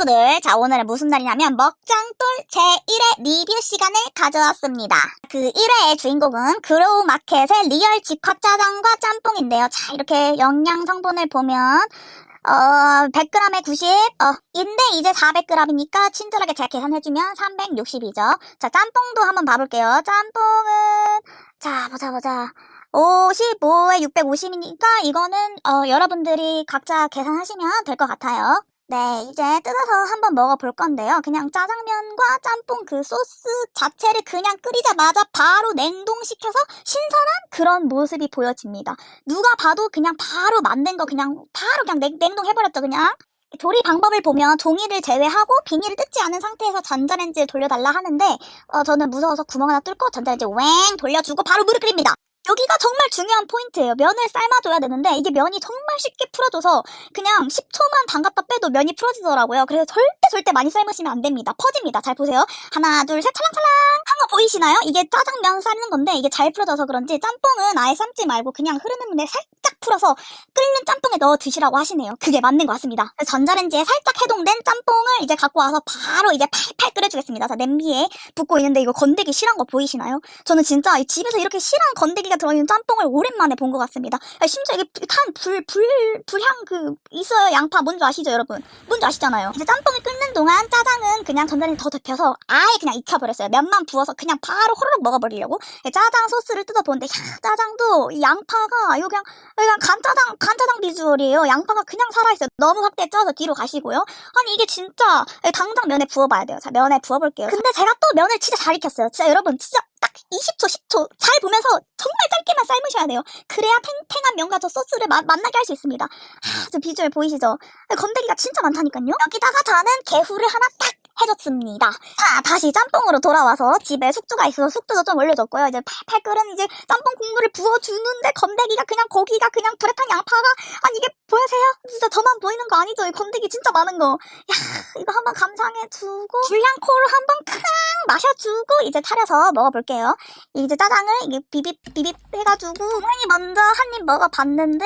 친구들, 자, 오늘은 무슨 날이냐면, 먹장돌 제1회 리뷰 시간을 가져왔습니다. 그 1회의 주인공은 그로우 마켓의 리얼 직화 짜장과 짬뽕인데요. 자, 이렇게 영양 성분을 보면, 어, 100g에 90, 어, 인데 이제 400g이니까 친절하게 제가 계산해주면 360이죠. 자, 짬뽕도 한번 봐볼게요. 짬뽕은, 자, 보자, 보자. 55에 650이니까 이거는, 어, 여러분들이 각자 계산하시면 될 것 같아요. 네, 이제 뜯어서 한번 먹어볼 건데요. 그냥 짜장면과 짬뽕 그 소스 자체를 그냥 끓이자마자 바로 냉동시켜서 신선한 그런 모습이 보여집니다. 누가 봐도 그냥 바로 만든 거 그냥 바로 그냥 냉, 냉동해버렸죠, 그냥. 조리 방법을 보면 종이를 제외하고 비닐을 뜯지 않은 상태에서 전자레인지에 돌려달라 하는데 어, 저는 무서워서 구멍 하나 뚫고 전자레인지 웽 돌려주고 바로 물을 끓입니다. 여기가 정말 중요한 포인트예요. 면을 삶아줘야 되는데 이게 면이 정말 쉽게 풀어져서 그냥 10초만 담갔다 빼도 면이 풀어지더라고요. 그래서 절대 절대 많이 삶으시면 안 됩니다. 퍼집니다. 잘 보세요. 하나 둘 셋 찰랑찰랑 한 거 보이시나요? 이게 짜장면 삶는 건데 이게 잘 풀어져서 그런지 짬뽕은 아예 삶지 말고 그냥 흐르는 물에 살짝 풀어서 끓는 짬뽕에 넣어 드시라고 하시네요. 그게 맞는 것 같습니다. 전자레인지에 살짝 해동된 짬뽕을 이제 갖고 와서 바로 이제 팔팔 끓여주겠습니다. 자, 냄비에 붓고 있는데 이거 건더기 실한 거 보이시나요? 저는 진짜 이 집에서 이렇게 실한 건더기가 들어있는 짬뽕을 오랜만에 본 것 같습니다. 아, 심지어 이게 탄, 불, 불, 불향 그 있어요. 양파 뭔지 아시죠, 여러분? 뭔지 아시잖아요. 이제 짬뽕이 끓는 동안 짜장은 그냥 전자레인지 더 데펴서 아예 그냥 익혀버렸어요. 면만 부어서 그냥 바로 호로록 먹어버리려고. 짜장 소스를 뜯어보는데 야, 짜장도 이 양파가 이거 그냥 그냥 간짜장 간짜장 비주얼이에요. 양파가 그냥 살아있어요. 너무 확대 쪄서 뒤로 가시고요. 아니 이게 진짜 당장 면에 부어봐야 돼요. 자 면에 부어볼게요. 근데 제가 또 면을 진짜 잘 익혔어요. 진짜 여러분 진짜 딱 20초 10초 잘 보면서 정말 짧게만 삶으셔야 돼요. 그래야 탱탱한 면과 저 소스를 마- 만나게 할 수 있습니다. 아, 저 비주얼 보이시죠? 건더기가 진짜 많다니까요. 여기다가 저는 게후를 하나 딱 해줬습니다. 자, 다시 짬뽕으로 돌아와서 집에 숙주가 있어서 숙주도 좀 올려줬고요. 이제 팔팔 끓은 이제 짬뽕 국물을 부어주는데 건더기가 그냥 고기가 그냥 불에 탄 양파가 아니 이게 보여세요? 진짜 저만 보이는 거 아니죠? 이 건더기 진짜 많은 거. 야, 이거 한번 감상해주고 불량코로 한번 크랑 마셔 주고 이제 차려서 먹어볼게요. 이제 짜장을 이게 비빕 비빕 해가지고 부모님이 먼저 한 입 먹어봤는데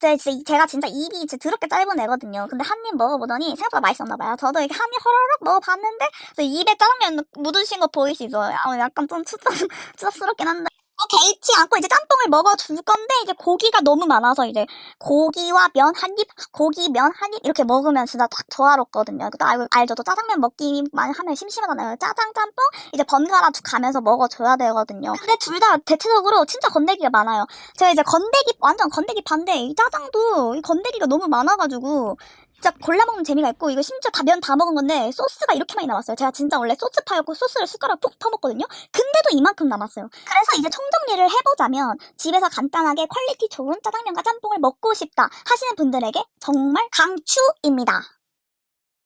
제, 제, 제가 진짜 입이 진짜 더럽게 짧은 애거든요. 근데 한 입 먹어보더니 생각보다 맛있었나봐요. 저도 이렇게 한입 호로록 먹어봤는데 저 입에 짜장면 묻으신 거 보이시죠? 아, 약간 좀 추잡, 추잡스럽긴 한데 어, 개의치 않고 이제 짬뽕을 먹어줄 건데 이제 고기가 너무 많아서 이제 고기와 면 한 입, 고기 면 한 입 이렇게 먹으면 진짜 딱 조화롭거든요. 또 알, 알죠? 또 짜장면 먹기만 하면 심심하잖아요. 짜장 짬뽕 이제 번갈아 가면서 먹어줘야 되거든요. 근데 둘 다 대체적으로 진짜 건더기가 많아요. 제가 이제 건더기 완전 건더기 반대 이 짜장도 이 건더기가 너무 많아가지고 진짜 골라 먹는 재미가 있고 이거 심지어 다 면 다 먹은 건데 소스가 이렇게 많이 남았어요. 제가 진짜 원래 소스파였고 소스를 숟가락 푹 퍼먹거든요. 근데도 이만큼 남았어요. 그래서 이제 총정리를 해보자면 집에서 간단하게 퀄리티 좋은 짜장면과 짬뽕을 먹고 싶다 하시는 분들에게 정말 강추입니다.